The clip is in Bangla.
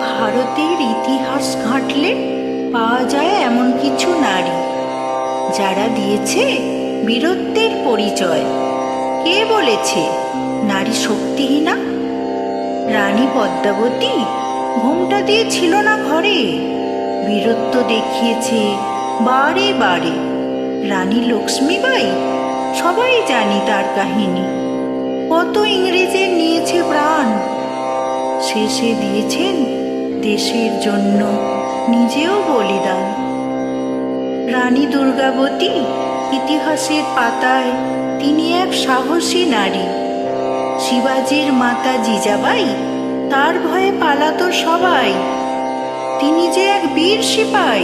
ভারতের ইতিহাস ঘাঁটলে পাওয়া যায় এমন কিছু নারী। যারা দিয়েছে বীরত্বের পরিচয়। কে বলেছে নারী শক্তিহীনা? রানী পদ্মাবতী, ঘুমটা দিয়ে ছিল না ঘরে। বীরত্ব দেখিয়েছে বারে বারে। রানী লক্ষ্মীবাই সবাই জানি তার কাহিনী। কত ইংরেজের নিয়েছে প্রাণ। শেষে দিয়েছেন দেশের জন্য নিজেও বলিদান। রানী দুর্গাবতী ইতিহাসের পাতায় তিনি এক সাহসী নারী। শিবাজির মাতা জিজাবাই তার ভয়ে পালাতো সবাই। তিনি যে এক বীর সিপাই